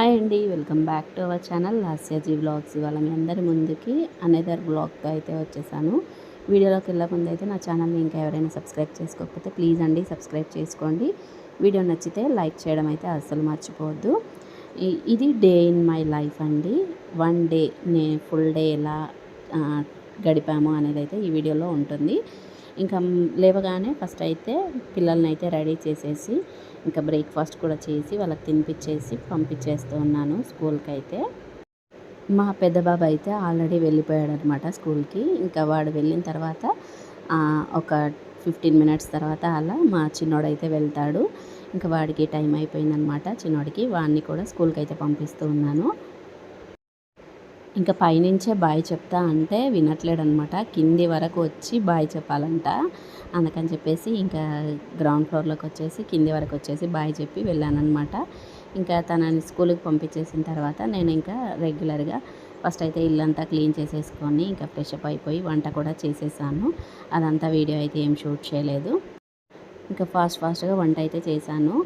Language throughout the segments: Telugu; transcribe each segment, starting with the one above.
హాయ్ అండి welcome back to our channel Lasyaji vlogs. ఇవాళ మీ అందరి ముందుకి అనేదర్ బ్లాగ్తో అయితే వచ్చేసాను. వీడియోలోకి వెళ్ళే ముందు అయితే నా ఛానల్ని ఇంకా ఎవరైనా సబ్స్క్రైబ్ చేసుకోకపోతే ప్లీజ్ అండి సబ్స్క్రైబ్ చేసుకోండి. వీడియో నచ్చితే లైక్ చేయడం అయితే అస్సలు మర్చిపోవద్దు. ఇది డే ఇన్ మై లైఫ్ అండి. వన్ డే నే ఫుల్ డే ఎలా గడిపాము అనేది అయితే ఈ వీడియోలో ఉంటుంది. ఇంకా లేవగానే ఫస్ట్ అయితే పిల్లల్ని అయితే రెడీ చేసేసి ఇంకా బ్రేక్ఫాస్ట్ కూడా చేసి వాళ్ళకి తినిపించేసి పంపించేస్తూ ఉన్నాను స్కూల్కి అయితే మా పెద్ద బాబు అయితే ఆల్రెడీ వెళ్ళిపోయాడు అనమాట స్కూల్కి. ఇంకా వాడు వెళ్ళిన తర్వాత ఒక ఫిఫ్టీన్ మినిట్స్ తర్వాత అలా మా చిన్నోడైతే వెళ్తాడు. ఇంకా వాడికి టైం అయిపోయిందనమాట చిన్నోడికి. వాడిని కూడా స్కూల్కి అయితే పంపిస్తూ ఉన్నాను. ఇంకా పైనుంచే బాయ్ చెప్తా అంటే వినట్లేడు అనమాట కింది వరకు వచ్చి బాయ్ చెప్పాలంట. అందుకని చెప్పేసి ఇంకా గ్రౌండ్ ఫ్లోర్లోకి వచ్చేసి కింది వరకు వచ్చేసి బాయ్ చెప్పి వెళ్ళానమాట ఇంకా తనని స్కూల్కి పంపించేసిన తర్వాత నేను ఇంకా రెగ్యులర్గా ఫస్ట్ అయితే ఇల్లంతా క్లీన్ చేసేసుకొని ఇంకా ఫ్రెష్ అప్ అయిపోయి వంట కూడా చేసేసాను. అదంతా వీడియో అయితే ఏం షూట్ చేయలేదు. ఇంకా ఫాస్ట్ ఫాస్ట్గా వంట అయితే చేశాను.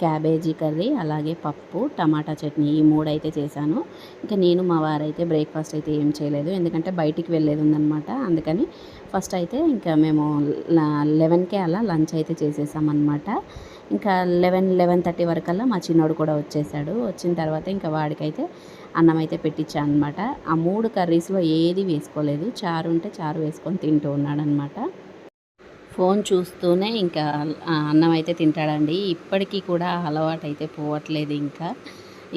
క్యాబేజీ కర్రీ అలాగే పప్పు టమాటా చట్నీ ఈ మూడు అయితే చేశాను. ఇంకా నేను మా వారైతే బ్రేక్ఫాస్ట్ అయితే ఏం చేయలేదు. ఎందుకంటే బయటికి వెళ్ళేది ఉందన్నమాట. అందుకని ఫస్ట్ అయితే ఇంకా మేము లెవెన్కే అలా లంచ్ అయితే చేసేసామన్నమాట. ఇంకా లెవెన్ లెవెన్ థర్టీ వరకల్లా మా చిన్నోడు కూడా వచ్చేసాడు. వచ్చిన తర్వాత ఇంకా వాడికైతే అన్నం అయితే పెట్టించాను అనమాట ఆ మూడు కర్రీస్లో ఏది వేసుకోలేదు. చారు ఉంటే చారు వేసుకొని తింటూ ఉన్నాడనమాట ఫోన్ చూస్తూనే ఇంకా అన్నం అయితే తింటాడండి. ఇప్పటికీ కూడా అలవాటు అయితే పోవట్లేదు ఇంకా.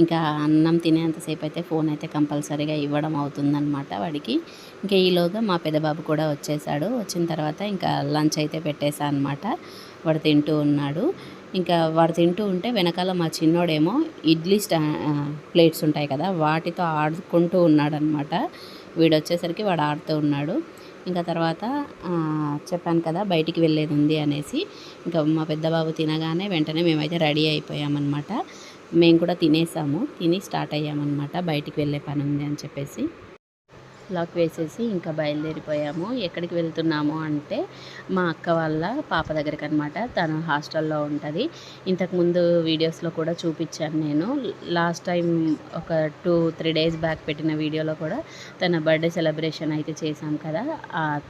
ఇంకా అన్నం తినేంతసేపు అయితే ఫోన్ అయితే కంపల్సరీగా ఇవ్వడం అవుతుందన్నమాట వాడికి. ఇంకా ఈలోగా మా పెద్దబాబు కూడా వచ్చేసాడు. వచ్చిన తర్వాత ఇంకా లంచ్ అయితే పెట్టేశా అనమాట వాడు తింటూ ఉన్నాడు. ఇంకా వాడు తింటూ ఉంటే వెనకాల మా చిన్నోడేమో ఇడ్లీ స్టా ప్లేట్స్ ఉంటాయి కదా వాటితో ఆడుకుంటూ ఉన్నాడనమాట వీడు వచ్చేసరికి వాడు ఆడుతూ ఉన్నాడు. ఇంకా తర్వాత చెప్పాను కదా బయటికి వెళ్ళేది ఉంది అనేసి. ఇంకా మా పెద్దబాబు తినగానే వెంటనే మేమైతే రెడీ అయిపోయామన్నమాట. మేము కూడా తినేసాము. తిని స్టార్ట్ అయ్యామన్నమాట. బయటికి వెళ్ళే పని ఉంది అని చెప్పేసి. లాక్ వేసేసి ఇంకా బయలుదేరిపోయాము. ఎక్కడికి వెళ్తున్నాము అంటే మా అక్క వాళ్ళ పాప దగ్గరికి అనమాట తను హాస్టల్లో ఉంటుంది. ఇంతకుముందు వీడియోస్లో కూడా చూపించాను నేను. లాస్ట్ టైం ఒక టూ త్రీ డేస్ బ్యాక్ పెట్టిన వీడియోలో కూడా తన బర్త్డే సెలబ్రేషన్ అయితే చేశాం కదా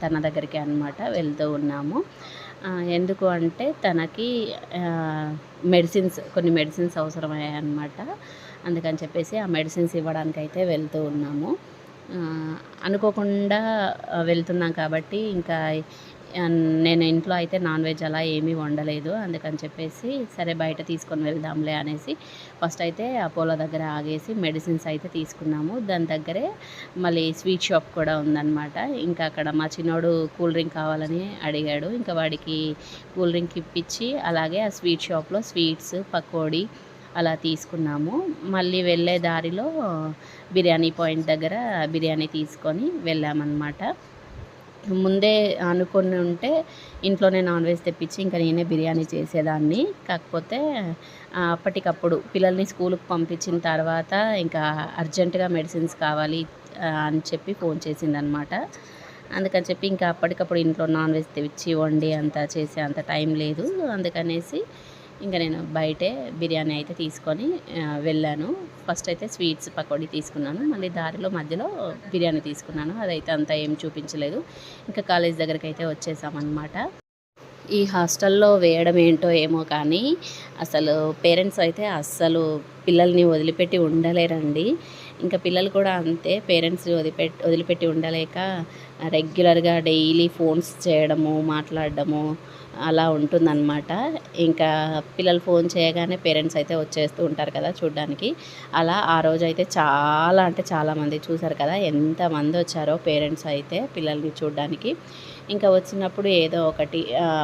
తన దగ్గరికి అనమాట వెళ్తూ ఉన్నాము. ఎందుకు అంటే తనకి మెడిసిన్స్ కొన్ని మెడిసిన్స్ అవసరమయ్యాయి అనమాట అందుకని చెప్పేసి ఆ మెడిసిన్స్ ఇవ్వడానికి అయితే వెళ్తూ ఉన్నాము. అనుకోకుండా వెళ్తున్నాం కాబట్టి ఇంకా నేను ఇంట్లో అయితే నాన్ వెజ్ అలా ఏమీ వండలేదు. అందుకని చెప్పేసి సరే బయట తీసుకొని వెళ్దాంలే అనేసి ఫస్ట్ అయితే అపోలో దగ్గర ఆగేసి మెడిసిన్స్ అయితే తీసుకున్నాము. దాని దగ్గరే మళ్ళీ స్వీట్ షాప్ కూడా ఉందన్నమాట. ఇంకా అక్కడ మా చిన్నోడు కూల్ డ్రింక్ కావాలని అడిగాడు. ఇంకా వాడికి కూల్ డ్రింక్ ఇప్పించి అలాగే ఆ స్వీట్ షాప్లో స్వీట్స్ పకోడీ అలా తీసుకున్నాము. మళ్ళీ వెళ్ళే దారిలో బిర్యానీ పాయింట్ దగ్గర బిర్యానీ తీసుకొని వెళ్ళామన్నమాట. ముందే అనుకొని ఉంటే ఇంట్లోనే నాన్ వెజ్ తెప్పించి ఇంకా నేనే బిర్యానీ చేసేదాన్ని. కాకపోతే అప్పటికప్పుడు పిల్లల్ని స్కూల్కి పంపించిన తర్వాత ఇంకా అర్జెంటుగా మెడిసిన్స్ కావాలి అని చెప్పి ఫోన్ చేసిందనమాట అందుకని చెప్పి ఇంకా అప్పటికప్పుడు ఇంట్లో నాన్ వెజ్ తెచ్చి వండి అంత చేసే అంత టైం లేదు. అందుకనేసి ఇంకా నేను బయటే బిర్యానీ అయితే తీసుకొని వెళ్ళాను. ఫస్ట్ అయితే స్వీట్స్ పకోడీ తీసుకున్నాను. మళ్ళీ దారిలో మధ్యలో బిర్యానీ తీసుకున్నాను. అదైతే అంత ఏం చూపించలేదు. ఇంకా కాలేజ్ దగ్గరికి అయితే వచ్చేసామన్నమాట. ఈ హాస్టల్లో వేయడం ఏంటో ఏమో కానీ అసలు పేరెంట్స్ అయితే అస్సలు పిల్లల్ని వదిలిపెట్టి ఉండలేరండి. ఇంకా పిల్లలు కూడా అంతే పేరెంట్స్ వదిలిపెట్టి వదిలిపెట్టి ఉండలేక రెగ్యులర్గా డైలీ ఫోన్స్ చేయడము మాట్లాడడము అలా ఉంటుందన్నమాట. ఇంకా పిల్లలు ఫోన్ చేయగానే పేరెంట్స్ అయితే వచ్చేస్తూ ఉంటారు కదా చూడ్డానికి. అలా ఆ రోజు అయితే చాలా అంటే చాలామంది చూశారు కదా ఎంతమంది వచ్చారో పేరెంట్స్ అయితే పిల్లల్ని చూడ్డానికి. ఇంకా వచ్చినప్పుడు ఏదో ఒకటి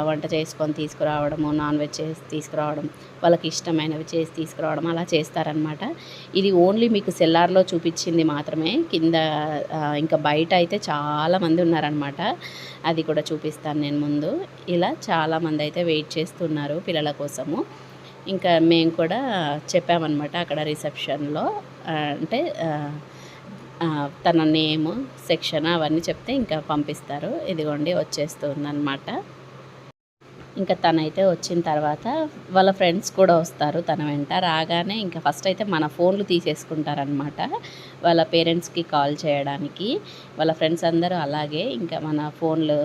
వంట చేసుకొని తీసుకురావడము నాన్ వెజ్ చేసి తీసుకురావడం వాళ్ళకి ఇష్టమైనవి చేసి తీసుకురావడం అలా చేస్తారనమాట ఇది ఓన్లీ మీకు సెల్లార్లో చూపించింది మాత్రమే. కింద ఇంకా బయట అయితే చాలామంది ఉన్నారనమాట అది కూడా చూపిస్తాను నేను ముందు. ఇలా చాలామంది అయితే వెయిట్ చేస్తున్నారు పిల్లల కోసము. ఇంకా మేము కూడా చెప్పామన్నమాట అక్కడ రిసెప్షన్లో. అంటే తన నేమ్ సెక్షన్ అవన్నీ చెప్తే ఇంకా పంపిస్తారు. ఇదిగోండి వచ్చేస్తుందన్నమాట. ఇంకా తనైతే వచ్చిన తర్వాత వాళ్ళ ఫ్రెండ్స్ కూడా వస్తారు తన వెంట. రాగానే ఇంకా ఫస్ట్ అయితే మన ఫోన్లు తీసేసుకుంటారనమాట వాళ్ళ పేరెంట్స్కి కాల్ చేయడానికి. వాళ్ళ ఫ్రెండ్స్ అందరూ అలాగే ఇంకా మన ఫోన్లు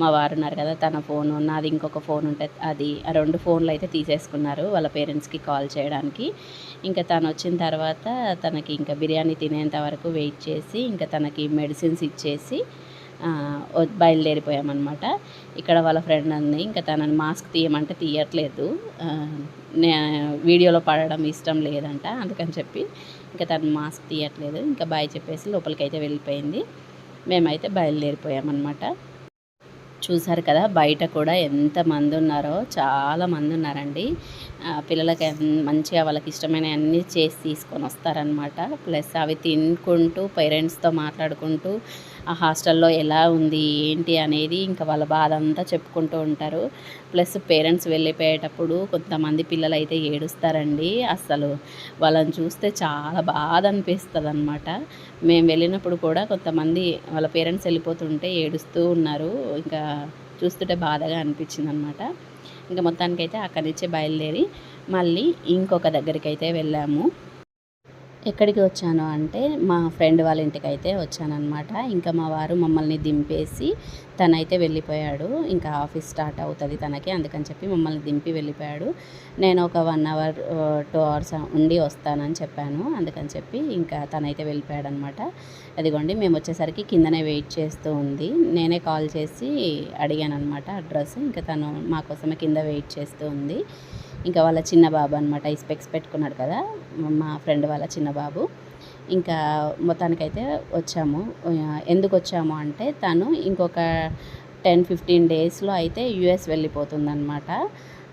మా వారు ఉన్నారు కదా తన ఫోను నాది ఇంకొక ఫోన్ ఉంటే అది ఆ రెండు ఫోన్లు అయితే తీసేసుకున్నారు వాళ్ళ పేరెంట్స్కి కాల్ చేయడానికి. ఇంకా తను వచ్చిన తర్వాత తనకి ఇంకా బిర్యానీ తినేంత వరకు వెయిట్ చేసి ఇంకా తనకి మెడిసిన్స్ ఇచ్చేసి బయలుదేరిపోయామన్నమాట. ఇక్కడ వాళ్ళ ఫ్రెండ్ అంది ఇంకా తనని మాస్క్ తీయమంటే తీయట్లేదు. నే వీడియోలో పడడం ఇష్టం లేదంట అందుకని చెప్పి ఇంకా తను మాస్క్ తీయట్లేదు. ఇంకా బాయ్ చెప్పేసి లోపలికైతే వెళ్ళిపోయింది. మేమైతే బయలుదేరిపోయామన్నమాట. చూసారు కదా బయట కూడా ఎంతమంది ఉన్నారో చాలా మంది ఉన్నారండి. పిల్లలకి మంచిగా వాళ్ళకి ఇష్టమైన అన్నీ చేసి తీసుకొని వస్తారనమాట ప్లస్ అవి తినుకుంటూ పేరెంట్స్తో మాట్లాడుకుంటూ ఆ హాస్టల్లో ఎలా ఉంది ఏంటి అనేది ఇంకా వాళ్ళ బాధ అంతా చెప్పుకుంటూ ఉంటారు. ప్లస్ పేరెంట్స్ వెళ్ళిపోయేటప్పుడు కొంతమంది పిల్లలు అయితే ఏడుస్తారండి. అసలు వాళ్ళని చూస్తే చాలా బాధ అనిపిస్తుంది అనమాట మేము వెళ్ళినప్పుడు కూడా కొంతమంది వాళ్ళ పేరెంట్స్ వెళ్ళిపోతుంటే ఏడుస్తూ ఉన్నారు. ఇంకా చూస్తుంటే బాధగా అనిపించింది అనమాట ఇంకా మొత్తానికైతే అక్కడి నుంచే బయలుదేరి మళ్ళీ ఇంకొక దగ్గరికి అయితే వెళ్ళాము. ఎక్కడికి వచ్చాను అంటే మా ఫ్రెండ్ వాళ్ళ ఇంటికి అయితే వచ్చానమాట ఇంకా మా వారు మమ్మల్ని దింపేసి తనైతే వెళ్ళిపోయాడు. ఇంకా ఆఫీస్ స్టార్ట్ అవుతుంది తనకి అందుకని చెప్పి మమ్మల్ని దింపి వెళ్ళిపోయాడు. నేను ఒక వన్ అవర్ టూ అవర్స్ ఉండి వస్తానని చెప్పాను. అందుకని చెప్పి ఇంకా తనైతే వెళ్ళిపోయాడు అనమాట అదిగోండి మేము వచ్చేసరికి కిందనే వెయిట్ చేస్తూ ఉంది. నేనే కాల్ చేసి అడిగాను అనమాట అడ్రస్. ఇంకా తను మా కోసమే కింద వెయిట్ చేస్తూ ఉంది. ఇంకా వాళ్ళ చిన్న బాబు అనమాట ఈ స్పెక్స్ పెట్టుకున్నాడు కదా మా ఫ్రెండ్ వాళ్ళ చిన్న బాబు. ఇంకా మొత్తానికైతే వచ్చాము. ఎందుకు వచ్చాము అంటే తను ఇంకొక టెన్ ఫిఫ్టీన్ డేస్లో అయితే యుఎస్ వెళ్ళిపోతుందన్నమాట.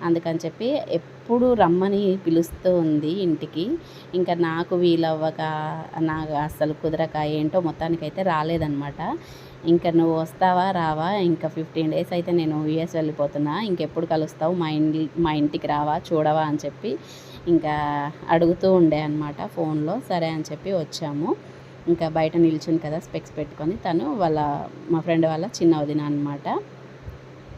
అందుకని చెప్పి ఎప్పుడు రమ్మని పిలుస్తూ ఉంది ఇంటికి. ఇంకా నాకు వీలవ్వక నాకు అస్సలు కుదరక ఏంటో మొత్తానికైతే రాలేదన్నమాట. ఇంకా నువ్వు వస్తావా రావా? ఇంకా ఫిఫ్టీన్ డేస్ అయితే నేను యూఎస్ వెళ్ళిపోతున్నా. ఇంకెప్పుడు కలుస్తావు? మా ఇంటి మా ఇంటికి రావా చూడవా అని చెప్పి ఇంకా అడుగుతూ ఉండే అనమాట ఫోన్లో. సరే అని చెప్పి వచ్చాము. ఇంకా బయట నిల్చుని కదా స్పెక్స్ పెట్టుకొని. తను వాళ్ళ మా ఫ్రెండ్ వాళ్ళ చిన్న వదిన అనమాట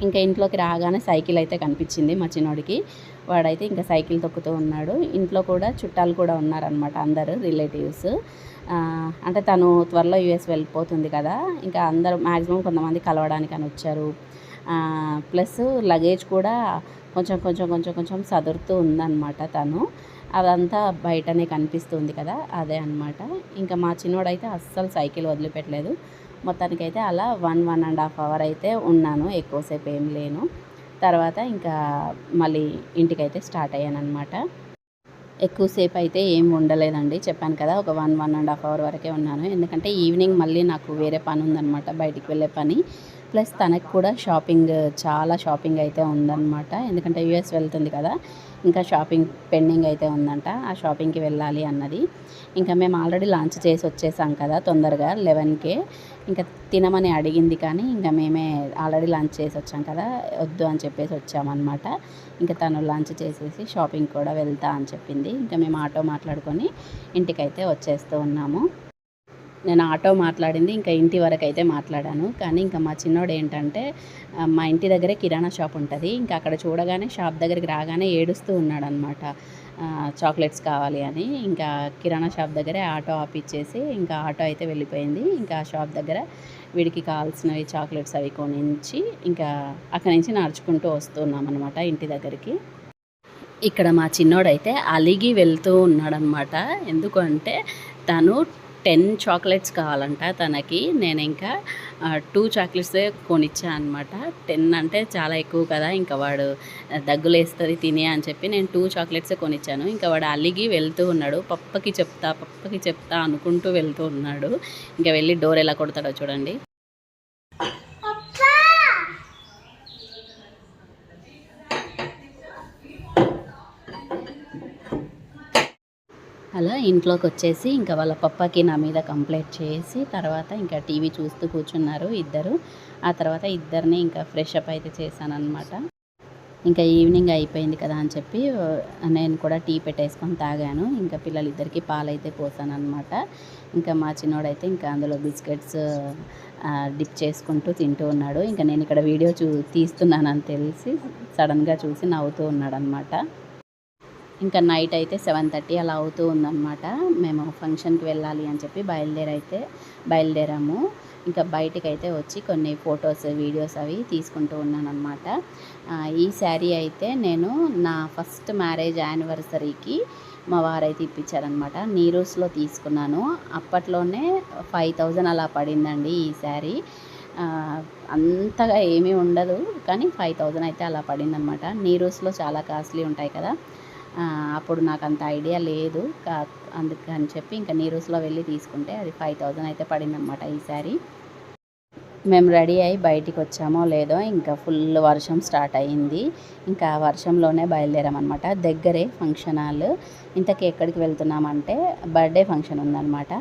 ఇంకా ఇంట్లోకి రాగానే సైకిల్ అయితే కనిపించింది మా చిన్నోడికి. వాడైతే ఇంకా సైకిల్ తొక్కుతూ ఉన్నాడు. ఇంట్లో కూడా చుట్టాలు కూడా ఉన్నారనమాట అందరూ రిలేటివ్స్. అంటే తను త్వరలో యూఎస్ వెళ్ళిపోతుంది కదా. ఇంకా అందరూ మ్యాక్సిమం కొంతమంది కలవడానికి అని వచ్చారు. ప్లస్ లగేజ్ కూడా కొంచెం కొంచెం కొంచెం కొంచెం సదురుతూ ఉందన్నమాట తను. అదంతా బయటనే కనిపిస్తుంది కదా అదే అన్నమాట. ఇంకా మా చిన్నోడైతే అస్సలు సైకిల్ వదిలిపెట్టలేదు. మొత్తానికైతే అలా one one and half hour అయితే ఉన్నాను ఎక్కువసేపు ఏం లేను. తర్వాత ఇంకా మళ్ళీ ఇంటికైతే స్టార్ట్ అయ్యాను అనమాట ఎక్కువసేపు అయితే ఏం ఉండలేదండి. చెప్పాను కదా ఒక one one and half hour వరకే ఉన్నాను. ఎందుకంటే ఈవినింగ్ మళ్ళీ నాకు వేరే పని ఉందన్నమాట బయటికి వెళ్ళే పని. ప్లస్ తనకు కూడా షాపింగ్ చాలా షాపింగ్ అయితే ఉందన్నమాట. ఎందుకంటే యూఎస్ వెళ్తుంది కదా ఇంకా షాపింగ్ పెండింగ్ అయితే ఉందంట ఆ షాపింగ్కి వెళ్ళాలి అన్నది. ఇంకా మేము ఆల్రెడీ లాంచ్ చేసి వచ్చేసాం కదా తొందరగా లెవెన్కే. ఇంకా తినమని అడిగింది కానీ ఇంకా మేమే ఆల్రెడీ లంచ్ చేసి వచ్చాం కదా వద్దు అని చెప్పేసి వచ్చామన్నమాట. ఇంకా తను లంచ్ చేసేసి షాపింగ్ కూడా వెళ్తా అని చెప్పింది. ఇంకా మేము ఆటో మాట్లాడుకొని ఇంటికైతే వచ్చేస్తూ ఉన్నాము. నేను ఆటో మాట్లాడింది ఇంకా ఇంటి వరకు అయితే మాట్లాడాను. కానీ ఇంకా మా చిన్నోడు ఏంటంటే మా ఇంటి దగ్గరే కిరాణా షాప్ ఉంటుంది. ఇంకా అక్కడ చూడగానే షాప్ దగ్గరికి రాగానే ఏడుస్తూ ఉన్నాడు అనమాట చాక్లెట్స్ కావాలి అని. ఇంకా కిరాణా షాప్ దగ్గరే ఆటో ఆపిచ్చేసి ఇంకా ఆటో అయితే వెళ్ళిపోయింది. ఇంకా ఆ షాప్ దగ్గర వీడికి కావాల్సినవి చాక్లెట్స్ అవి కొనించి ఇంకా అక్కడి నుంచి నడుచుకుంటూ వస్తున్నాం అనమాట ఇంటి దగ్గరికి. ఇక్కడ మా చిన్నోడైతే అలిగి వెళ్తూ ఉన్నాడనమాట ఎందుకంటే తను టెన్ చాక్లెట్స్ కావాలంట తనకి. నేను ఇంకా టూ చాక్లెట్సే కొనిచ్చా అనమాట టెన్ అంటే చాలా ఎక్కువ కదా ఇంకా వాడు దగ్గులేస్తుంది తినే అని చెప్పి నేను టూ చాక్లెట్సే కొనిచ్చాను. ఇంకా వాడు అలిగి వెళ్తూ ఉన్నాడు. పప్పకి చెప్తా పప్పకి చెప్తా అనుకుంటూ వెళ్తూ ఉన్నాడు. ఇంకా వెళ్ళి డోర్ ఎలా కొడతాడో చూడండి. అలా ఇంట్లోకి వచ్చేసి ఇంకా వాళ్ళ పప్పకి నా మీద కంప్లైంట్ చేసి తర్వాత ఇంకా టీవీ చూస్తూ కూర్చున్నారు ఇద్దరు. ఆ తర్వాత ఇద్దరిని ఇంకా ఫ్రెష్ అప్ అయితే చేశానమాట ఇంకా ఈవినింగ్ అయిపోయింది కదా అని చెప్పి నేను కూడా టీ పెట్టేసుకొని తాగాను. ఇంకా పిల్లలిద్దరికి పాలైతే అయితే పోసానమాట ఇంకా మా చిన్నోడైతే ఇంకా అందులో బిస్కెట్స్ డిప్ చేసుకుంటూ తింటూ ఉన్నాడు. ఇంకా నేను ఇక్కడ వీడియో చూ తీస్తున్నానని తెలిసి సడన్గా చూసి నవ్వుతూ ఉన్నాడు అనమాట ఇంకా నైట్ అయితే సెవెన్ థర్టీ అలా అవుతూ ఉందన్నమాట. మేము ఫంక్షన్కి వెళ్ళాలి అని చెప్పి బయలుదేరైతే బయలుదేరాము. ఇంకా బయటకైతే అయితే వచ్చి కొన్ని ఫొటోస్ వీడియోస్ అవి తీసుకుంటూ ఉన్నాను అనమాట ఈ శారీ అయితే నేను నా ఫస్ట్ మ్యారేజ్ యానివర్సరీకి మా వారైతే ఇప్పించారనమాట నీరూస్లో తీసుకున్నాను. అప్పట్లోనే ఫైవ్ థౌజండ్ అలా పడిందండి ఈ శారీ. అంతగా ఏమీ ఉండదు కానీ ఫైవ్ థౌజండ్ అయితే అలా పడిందనమాట నీరూస్లో చాలా కాస్ట్లీ ఉంటాయి కదా. అప్పుడు నాకు అంత ఐడియా లేదు. కా అందుకని చెప్పి ఇంకా నీరూస్లో వెళ్ళి తీసుకుంటే అది ఫైవ్ థౌజండ్ అయితే పడిందనమాట ఈసారి. మేము రెడీ అయ్యి బయటికి వచ్చామో లేదో ఇంకా ఫుల్ వర్షం స్టార్ట్ అయ్యింది. ఇంకా వర్షంలోనే బయలుదేరామన్నమాట. దగ్గరే ఫంక్షన్ హాల్. ఇంతకీ ఎక్కడికి వెళ్తున్నామంటే బర్త్డే ఫంక్షన్ ఉందన్నమాట.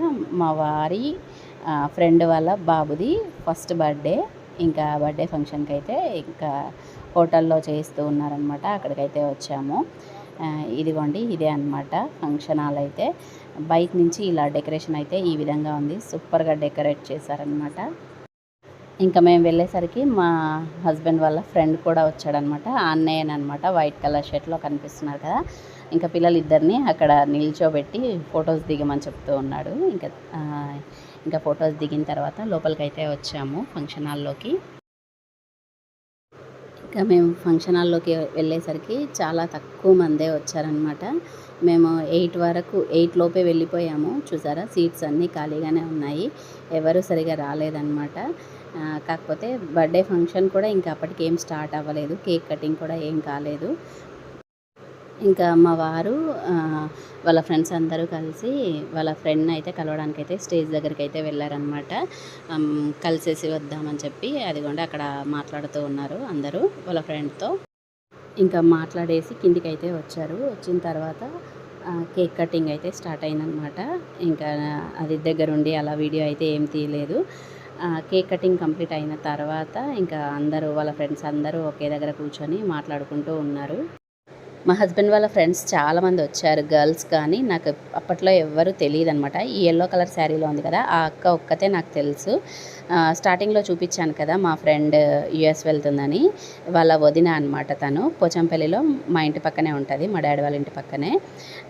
మా వారి ఫ్రెండ్ వాళ్ళ బాబుది ఫస్ట్ బర్త్డే. ఇంకా బర్త్డే ఫంక్షన్కి అయితే ఇంకా హోటల్లో చేస్తూ ఉన్నారనమాట అక్కడికైతే వచ్చాము. ఇదిగోండి ఇదే అనమాట ఫంక్షన్ హాల్ అయితే బయట నుంచి ఇలా డెకరేషన్ అయితే ఈ విధంగా ఉంది. సూపర్గా డెకరేట్ చేశారనమాట ఇంకా మేము వెళ్ళేసరికి మా హస్బెండ్ వాళ్ళ ఫ్రెండ్ కూడా వచ్చాడనమాట అన్నయ్యనమాట వైట్ కలర్ షర్ట్లో కనిపిస్తున్నారు కదా. ఇంకా పిల్లలు ఇద్దరిని అక్కడ నిల్చోబెట్టి ఫొటోస్ దిగమని చెప్తూ ఉన్నాడు. ఇంకా ఇంకా ఫొటోస్ దిగిన తర్వాత లోపలికైతే వచ్చాము ఫంక్షన్ హాల్లోకి ఇంకా మేము ఫంక్షన్ హాల్లోకి వెళ్ళేసరికి చాలా తక్కువ మందే వచ్చారనమాట మేము ఎయిట్ వరకు ఎయిట్ లోపే వెళ్ళిపోయాము. చూసారా? సీట్స్ అన్నీ ఖాళీగానే ఉన్నాయి. ఎవరు సరిగా రాలేదన్నమాట. కాకపోతే బర్త్డే ఫంక్షన్ కూడా ఇంకా అప్పటికి ఏం స్టార్ట్ అవ్వలేదు. కేక్ కటింగ్ కూడా ఏం కాలేదు. ఇంకా మా వారు వాళ్ళ ఫ్రెండ్స్ అందరూ కలిసి వాళ్ళ ఫ్రెండ్ని అయితే కలవడానికి అయితే స్టేజ్ దగ్గరికి అయితే వెళ్ళారనమాట కలిసేసి వద్దామని చెప్పి అదిగోండి అక్కడ మాట్లాడుతూ ఉన్నారు అందరూ వాళ్ళ ఫ్రెండ్తో. ఇంకా మాట్లాడేసి కిందికి అయితే వచ్చారు. వచ్చిన తర్వాత కేక్ కటింగ్ అయితే స్టార్ట్ అయిందనమాట ఇంకా అది దగ్గరుండి అలా వీడియో అయితే ఏం తీయలేదు. కేక్ కటింగ్ కంప్లీట్ అయిన తర్వాత ఇంకా అందరూ వాళ్ళ ఫ్రెండ్స్ అందరూ ఒకే దగ్గర కూర్చొని మాట్లాడుకుంటూ ఉన్నారు. మా హస్బెండ్ వాళ్ళ ఫ్రెండ్స్ చాలామంది వచ్చారు గర్ల్స్ కానీ నాకు అప్పట్లో ఎవ్వరూ తెలియదు అనమాట ఈ ఎల్లో కలర్ శారీలో ఉంది కదా ఆ అక్క ఒక్కతే నాకు తెలుసు. స్టార్టింగ్లో చూపించాను కదా మా ఫ్రెండ్ యుఎస్ వెళ్తుందని వాళ్ళ వదిన అనమాట తను. పోచంపల్లిలో మా ఇంటి పక్కనే ఉంటుంది మా డాడీ వాళ్ళ ఇంటి పక్కనే.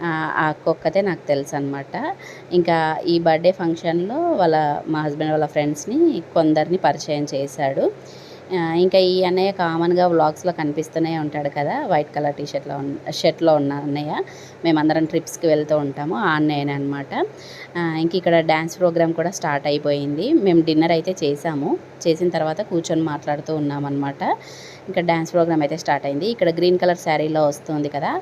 ఆ అక్క ఒక్కతే నాకు తెలుసు అనమాట ఇంకా ఈ బర్త్డే ఫంక్షన్లో వాళ్ళ మా హస్బెండ్ వాళ్ళ ఫ్రెండ్స్ని కొందరిని పరిచయం చేశాడు. ఇంకా ఈ అన్నయ్య కామన్గా వ్లాగ్స్లో కనిపిస్తూనే ఉంటాడు కదా వైట్ కలర్ టీషర్ట్లో షర్ట్లో ఉన్న అన్నయ్య. మేమందరం ట్రిప్స్కి వెళ్తూ ఉంటాము ఆ అన్నయ్యనే అనమాట ఇంక ఇక్కడ డ్యాన్స్ ప్రోగ్రామ్ కూడా స్టార్ట్ అయిపోయింది. మేము డిన్నర్ అయితే చేసాము. చేసిన తర్వాత కూర్చొని మాట్లాడుతూ ఉన్నామన్నమాట. ఇంకా డ్యాన్స్ ప్రోగ్రామ్ అయితే స్టార్ట్ అయింది. ఇక్కడ గ్రీన్ కలర్ శారీలో వస్తుంది కదా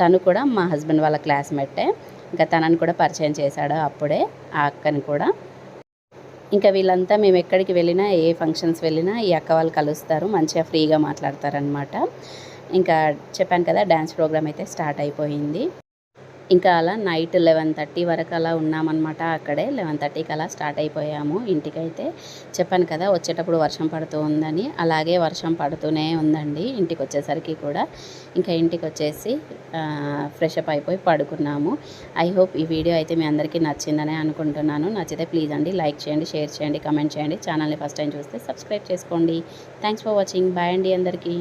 తను కూడా మా హస్బెండ్ వాళ్ళ క్లాస్మేటే. ఇంకా తనని కూడా పరిచయం చేశాడు అప్పుడే ఆ అక్కని కూడా. ఇంకా వీళ్ళంతా మేము ఎక్కడికి వెళ్ళినా ఏ ఫంక్షన్స్ వెళ్ళినా ఈ అక్క వాళ్ళు కలుస్తారు మంచిగా ఫ్రీగా మాట్లాడతారనమాట ఇంకా చెప్పాను కదా డ్యాన్స్ ప్రోగ్రామ్ అయితే స్టార్ట్ అయిపోయింది. ఇంకా అలా నైట్ లెవెన్ థర్టీ వరకు అలా ఉన్నామన్నమాట అక్కడే. లెవెన్ థర్టీకి అలా స్టార్ట్ అయిపోయాము. ఇంటికైతే చెప్పాను కదా వచ్చేటప్పుడు వర్షం పడుతూ ఉందని. అలాగే వర్షం పడుతూనే ఉందండి ఇంటికి వచ్చేసరికి కూడా. ఇంకా ఇంటికి వచ్చేసి ఫ్రెష్ అప్ అయిపోయి పడుకున్నాము. ఐ హోప్ ఈ వీడియో అయితే మీ అందరికీ నచ్చిందని అనుకుంటున్నాను. నచ్చితే ప్లీజ్ అండి లైక్ చేయండి షేర్ చేయండి కమెంట్ చేయండి. ఛానల్ని ఫస్ట్ టైం చూస్తే సబ్స్క్రైబ్ చేసుకోండి. Thanks for watching. బాయ్ అండి అందరికీ.